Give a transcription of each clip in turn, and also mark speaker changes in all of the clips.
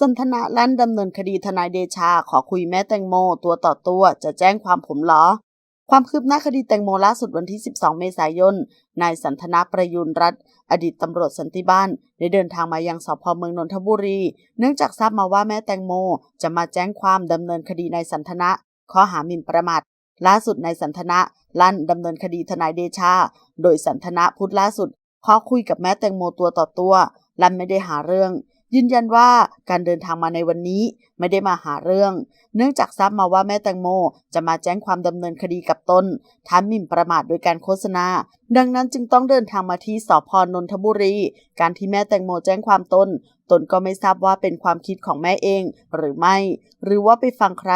Speaker 1: สนทนาลั่นดำเนินคดีทนายเดชาขอคุยแม่แตงโม ตัวต่อตัวจะแจ้งความผมหรอ ความคืบหน้าคดีแตงโมล่าสุดวันที่ 12 เมษายน นายสันทนาประยุนรัฐ อดีตตำรวจสันติบ้านได้เดินทางมายังสพเมืองนนทบุรี เนื่องจากทราบมาว่าแม่แตงโม จะมาแจ้งความดำเนินคดีนายสันทนะข้อหาหมิ่นประมาทล่าสุดนายสันทนะลั่นดำเนินคดีทนายเดชา โดยสันทนะพูดล่าสุดขอคุยกับแม่แตงโมตัวต่อตัวลั่นไม่ได้หาเรื่อง ยืนยันว่าการเดินทางมาในวันนี้ไม่ได้มาหาเรื่อง เนื่องจากทราบมาว่าแม่แตงโม จะมาแจ้งความดำเนินคดีกับตนฐานหมิ่นประมาทโดยการโฆษณา ดังนั้นจึงต้องเดินทางมาที่สพนนทบุรี การที่แม่แตงโมแจ้งความตนตนก็ไม่ทราบว่าเป็นความคิดของแม่เองหรือไม่ หรือว่าไปฟังใคร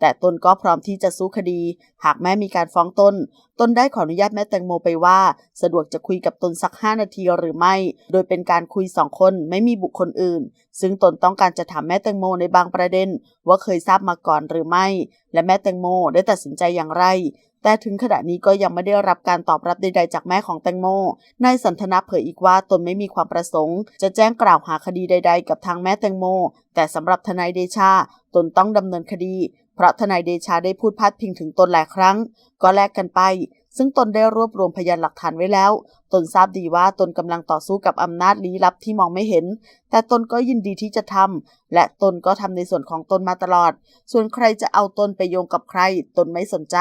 Speaker 1: แต่ตนก็พร้อมที่จะสู้คดี หากแม่มีการฟ้องตน ตนได้ขออนุญาตแม่แตงโมไปว่า สะดวกจะคุยกับตนสัก 5 นาทีหรือไม่ โดยเป็นการคุยสองคนไม่มีบุคคลอื่น ซึ่งตนต้องการจะถามแม่แตงโมในบางประเด็น ว่าเคยทราบมาก่อนหรือไม่ และแม่แตงโมได้ตัดสินใจอย่างไร แต่ถึงขณะนี้ก็ยังไม่ได้รับการตอบรับใดๆจากแม่ของแตงโม นายสันทนาเผยอีกว่าตนไม่มีความประสงค์ จะแจ้งกล่าวหาคดีใด ๆ กับทางแม่แตงโม แต่สำหรับทนายเดชา ตนต้องดำเนินคดี เพราะทนายเดชาได้พูดพาดพิงถึงตนหลายครั้ง ก็แลกกันไป ซึ่งตนได้รวบรวมพยานหลักฐานไว้แล้วตนทราบดีว่าตนกำลังต่อสู้กับอำนาจลี้ลับที่มองไม่เห็น แต่ตนก็ยินดีที่จะทำและตนก็ทำในส่วนของตนมาตลอด ส่วนใครจะเอาตนไปโยงกับใคร ตนไม่สนใจ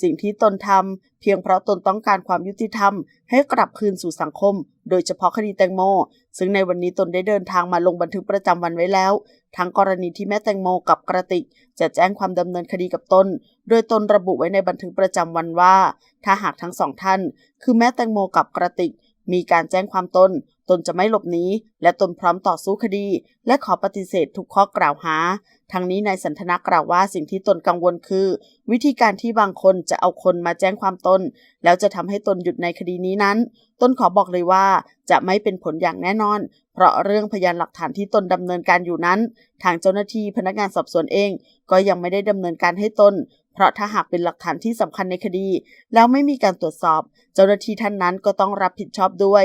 Speaker 1: สิ่งที่ตนทำเพียงเพราะตนต้องการความยุติธรรม ให้กลับคืนสู่สังคม โดยเฉพาะคดีแตงโม ซึ่งในวันนี้ตนได้เดินทางมาลงบันทึกประจำวันไว้แล้ว ทั้งกรณีที่แม่แตงโมกับกระติก จะแจ้งความดำเนินคดีกับตน โดยตนระบุไว้ในบันทึกประจำวันว่า ถ้าหากทั้งสองท่าน คือแม่แตงโมกับกระติก มีการแจ้งความตน ตนจะไม่หลบหนีและตนพร้อมต่อสู้คดี และขอปฏิเสธทุกข้อกล่าวหา ทั้งนี้นายสันทนากล่าวว่าสิ่งที่ตนกังวลคือ วิธีการที่บางคนจะเอาคนมาแจ้งความตน แล้วจะทำให้ตนหยุดในคดีนี้นั้น ตนขอบอกเลยว่าจะไม่เป็นผลอย่างแน่นอน เพราะเรื่องพยานหลักฐานที่ตนดำเนินการอยู่นั้น ทางเจ้าหน้าที่พนักงานสอบสวนเอง ก็ยังไม่ได้ดำเนินการให้ตนเพราะถ้าหากเป็นหลักฐานที่สำคัญในคดี แล้วไม่มีการตรวจสอบ เจ้าหน้าที่ท่านนั้นก็ต้องรับผิดชอบด้วย